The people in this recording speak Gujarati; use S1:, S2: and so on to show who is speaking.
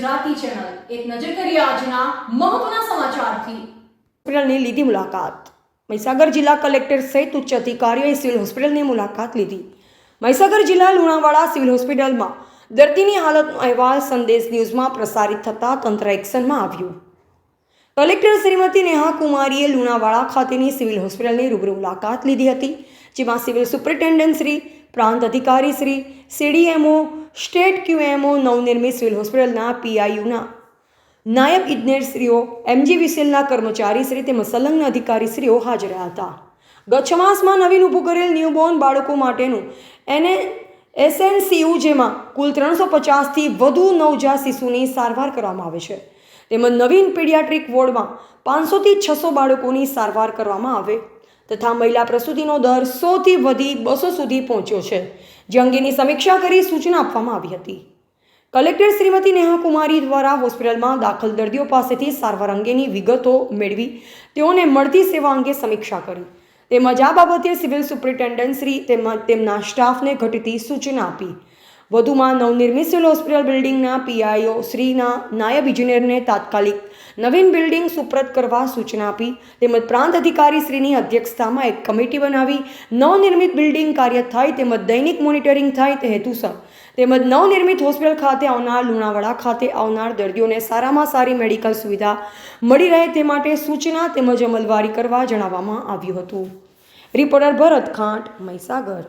S1: એક નજર કરીએ આજના મહત્વના સમાચારથી.
S2: હોસ્પિટલની લીધી મુલાકાત. મહીસાગર જિલ્લા કલેક્ટર સહિત ઉચ્ચ અધિકારીઓએ સિવિલ હોસ્પિટલની મુલાકાત લીધી. મહીસાગર જિલ્લા લુણાવાડા સિવિલ હોસ્પિટલમાં દર્દીની હાલતનો અહેવાલ સંદેશ ન્યૂઝમાં પ્રસારિત થતાં તંત્ર એક્શનમાં આવ્યું. કલેક્ટર શ્રીમતી નેહા કુમારીએ લુણાવાડા ખાતેની સિવિલ હોસ્પિટલની રૂબરૂ મુલાકાત લીધી હતી, જેમાં સિવિલ સુપ્રિન્ટેન્ડન્ટ શ્રી, પ્રાંત અધિકારી શ્રી સીડીએમઓ સ્ટેટ ક્યુએમઓ નવનિર્મિત સિવિલ હોસ્પિટલના પીઆઈયુના નાયબ ઇજનેરશ્રીઓ એમજી વિસેલના કર્મચારીશ્રી તેમજ સંલગ્ન અધિકારીશ્રીઓ હાજર હતા. ગત માસમાં નવીન ઊભું કરેલ ન્યૂબોર્ન બાળકો માટેનું એને એસએનસીયુ જેમાં કુલ ત્રણસો પચાસથી વધુ નવજાત શિશુની સારવાર કરવામાં આવે છે. તેમજ નવીન પીડિયાટ્રિક વોર્ડમાં પાંચસોથી છસો બાળકોની સારવાર કરવામાં આવે. તથા મહિલા પ્રસૂતિનો દર સોથી વધી બસો સુધી પહોંચ્યો છે. જે અંગેની સમીક્ષા કરી સૂચના આપવામાં આવી હતી. કલેક્ટર શ્રીમતી નેહા કુમારી દ્વારા હોસ્પિટલમાં દાખલ દર્દીઓ પાસેથી સારવાર અંગેની વિગતો મેળવી તેઓને મળતી સેવા અંગે સમીક્ષા કરી. તેમજ આ બાબતે સિવિલ સુપ્રિન્ટેન્ડન્ટ શ્રી તેમજ તેમના સ્ટાફને ઘટતી સૂચના આપી. વધુમાં નવનિર્મિત સિવિલ હોસ્પિટલ બિલ્ડિંગના પીઆઈઓ શ્રીના નાયબ ઇજનેરને તાત્કાલિક નવીન બિલ્ડિંગ સુપ્રત કરવા સૂચના આપી. તેમજ પ્રાંત અધિકારી શ્રીની અધ્યક્ષતામાં એક કમિટી બનાવી. નવનિર્મિત બિલ્ડિંગ કાર્ય થાય તેમજ દૈનિક મોનિટરિંગ થાય તે હેતુસર. તેમજ નવનિર્મિત હોસ્પિટલ ખાતે આવનાર લુણાવાડા ખાતે આવનાર દર્દીઓને સારામાં સારી મેડિકલ સુવિધા મળી રહે તે માટે સૂચના તેમજ અમલવારી કરવા જણાવવામાં આવ્યું હતું. રિપોર્ટર ભરત ખાંટ, મહીસાગર.